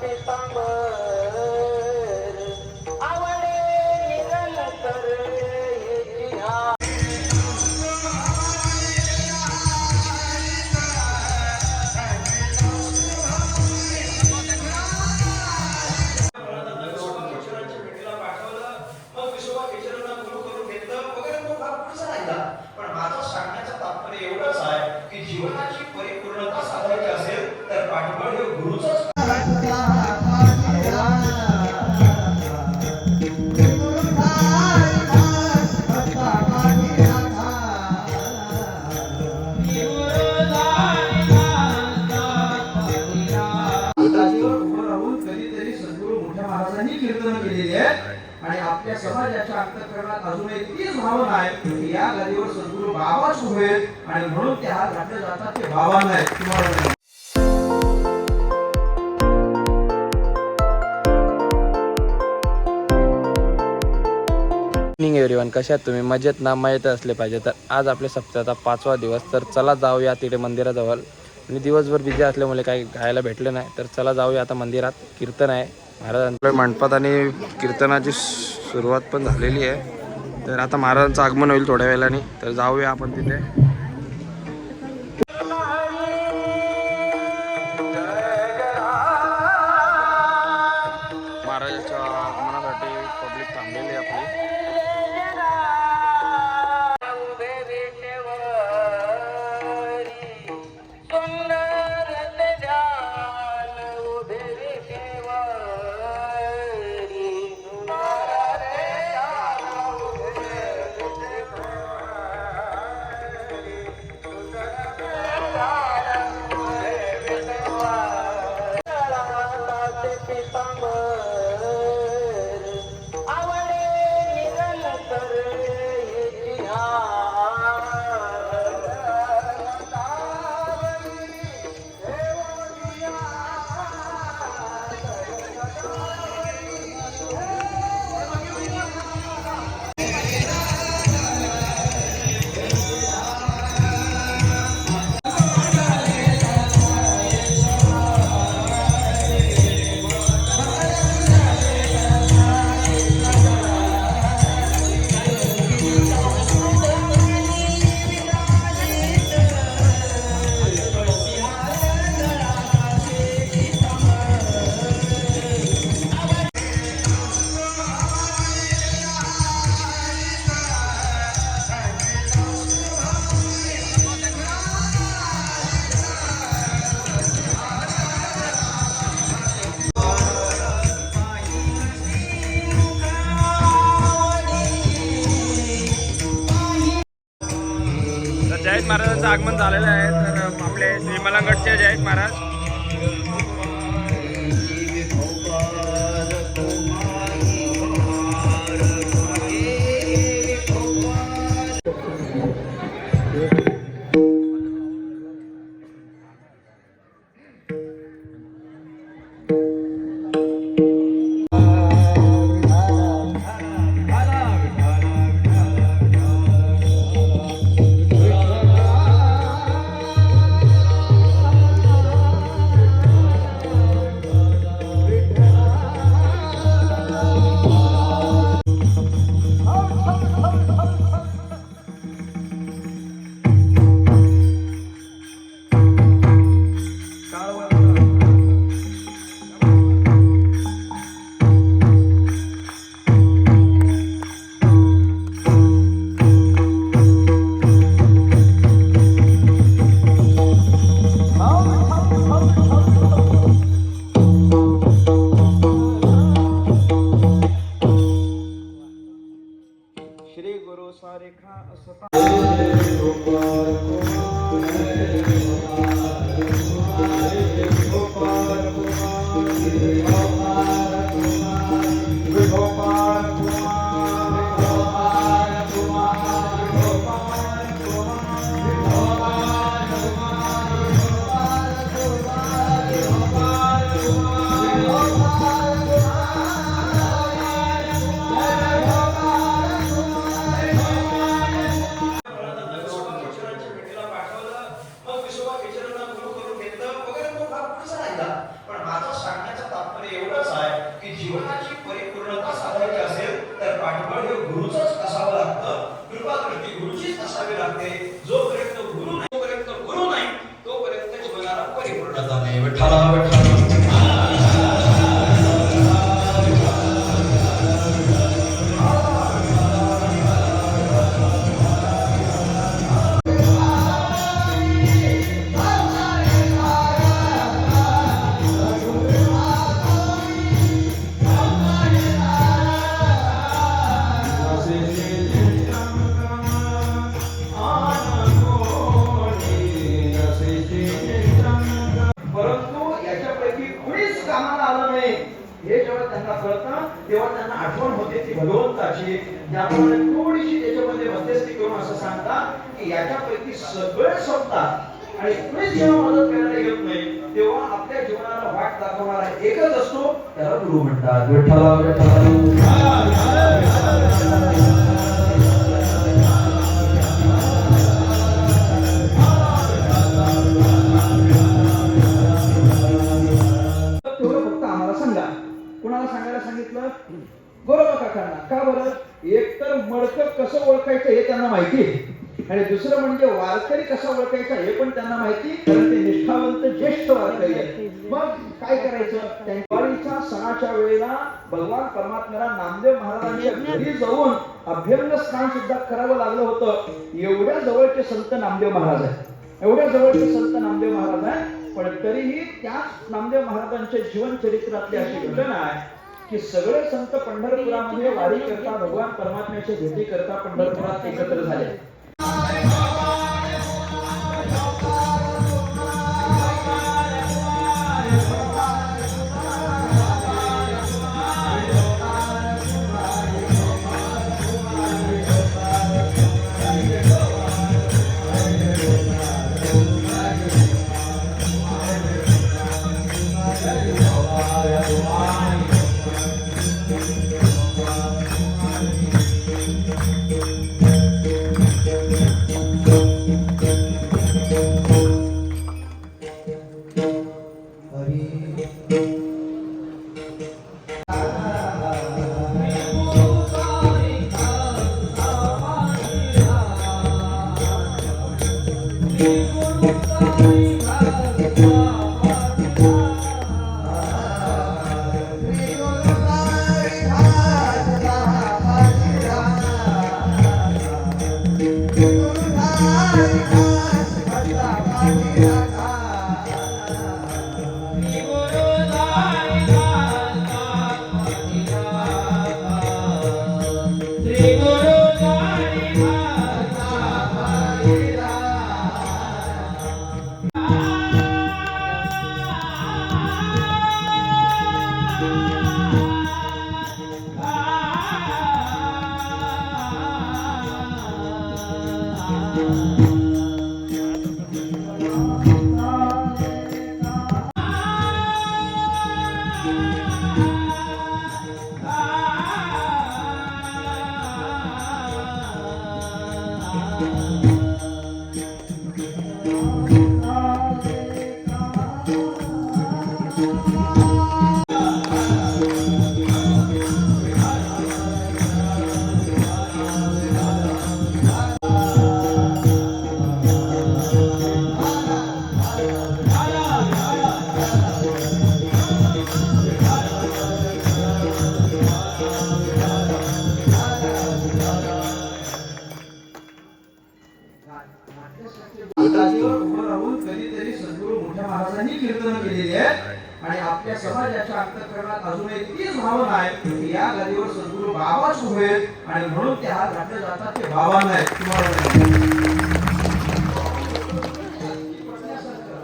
Pisang. मोठ्या कीर्तन केलेली आहेत. आणि आपल्या समाजाच्या अंतकरणात अजून एक तीच भावना आहे की या गादीवर सद्गुरू बाबाच उभे आणि म्हणून ते हात घातले जातात ते बाबांना आहेत. तुम्हाला नाही. मॉर्निंग एव्हरीवन कशा आहात तुम्ही? मजेत ना? मजेत असले पाहिजे. तर आज आपल्या सप्ताहाचा पाचवा दिवस. तर चला जाऊया तिथे मंदिराजवळ. आणि दिवसभर बिझी असल्यामुळे काही घायला भेटलं नाही. तर चला जाऊया आता मंदिरात. कीर्तन आहे. महाराजांच्या मंडपात आणि कीर्तनाची सुरुवात पण झालेली आहे. तर आता महाराजांचं आगमन होईल थोड्या वेळाने. तर जाऊया आपण तिथे. महाराजांच्या आगमनासाठी पब्लिक थांबलेली आहे आपली. तर जयंत महाराजांचं आगमन झालेलं आहे तर आपले श्रीमलांगडचे जयंत महाराज. लेखा स्वतः की याच्यापैकी सगळे संपतात. आणि कुणीच जेव्हा मदत करायला येत नाही तेव्हा आपल्या जीवनाला वाट दाखवणारा एकच असतो त्याला गुरु म्हणतात. विठ्ठला विठ्ठला सांगितलं? गोरोबा काकांना का बरं? एकतर मडक कसं ओळखायचं हे त्यांना माहिती आहे. आणि दुसरं म्हणजे वारकरी कसा ओळखायचा हे पण त्यांना माहिती कारण ते निष्ठावंत ज्येष्ठ वारकरी आहेत. मग काय करायचं? त्यांच्या दिवाळीच्या सणाच्या वेळेला भगवान परमात्म्याला नामदेव महाराजांच्या घरी जाऊन अभ्यंग स्नान सुद्धा करावं लागलं होतं. एवढ्या जवळचे संत नामदेव महाराज आहेत. एवढ्या जवळचे संत नामदेव महाराज आहे पण तरीही त्याच नामदेव महाराजांच्या जीवन चरित्रातली अशी घटना आहे की सगळे संत पंढरपुरामध्ये वारी करता भगवान परमात्म्याच्या भेटी करता पंढरपुरात एकत्र झाले. Bye. सद्गुरू उभे आणि म्हणून ते हात घातले जातात ते बाबा आहेत तुम्हाला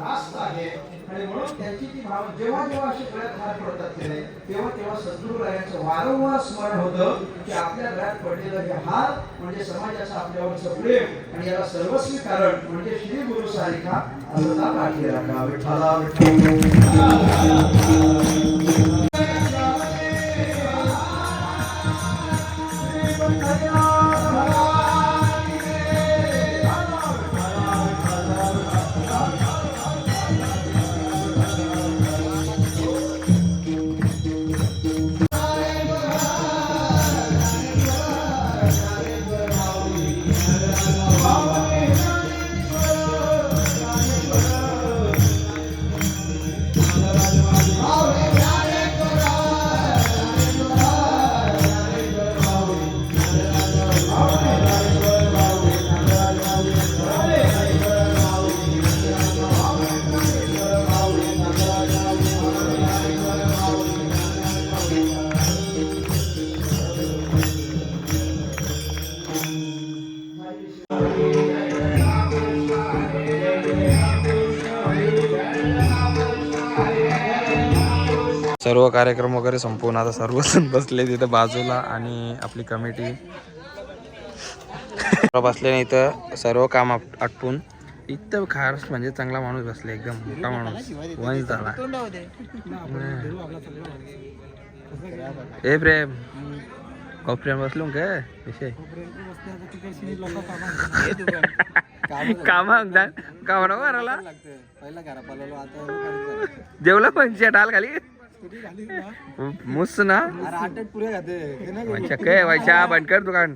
रास्त आहे. आणि म्हणून त्यांची ती भाव जेव्हा जेव्हा असे गळ्यात हात पडतात ते नाही तेव्हा तेव्हा सद्गुरुरायांचं वारंवार स्मरण होतं की आपल्या गळ्यात पडलेलं हे हार म्हणजे समाजाचं आपल्यावरचं प्रेम आणि याला सर्वस्वी कारण म्हणजे श्री गुरु सारिका असं पाठी राखा विठ्ठला विठ्ठला. सर्व कार्यक्रम वगैरे संपवून आता सर्वजण बसले तिथं बाजूला आणि आपली कमिटी. बसल्याने इथं सर्व काम आटपून. इथं खास म्हणजे चांगला माणूस बसले एकदम मोठा माणूस. वंश झाला. ए प्रेम. हो प्रेम बसलो काय विषय. काम काम जेवला पण डाल खाली? मुस ना? अच्छा काय व्हायच्या बंद दुकान.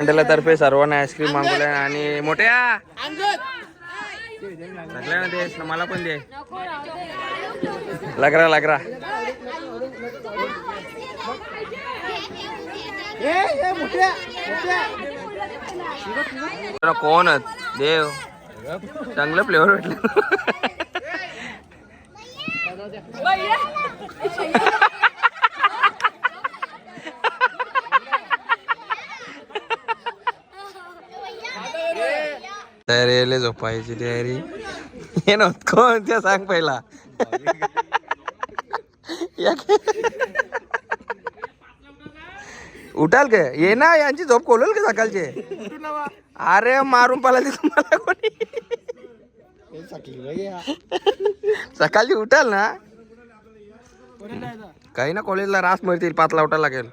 मंडळातर्फे सर्वांना आईस्क्रीम मागवलं आणि मोठ्या! ना ना मला पण दे. लागरा लागरा. कोणच देव. चांगलं फ्लेवर भेटलं तयारी यायला झोपायची तयारी हे नव्हत कोण ते सांग पहिला. उठाल का? ये ना यांची झोप कोलल का सकाळचे? अरे मारून पाला तुम्हाला कोणी. सकाळची उठाल ना. काही ना कॉलेजला रास मिळतील पातला उठायला लागेल.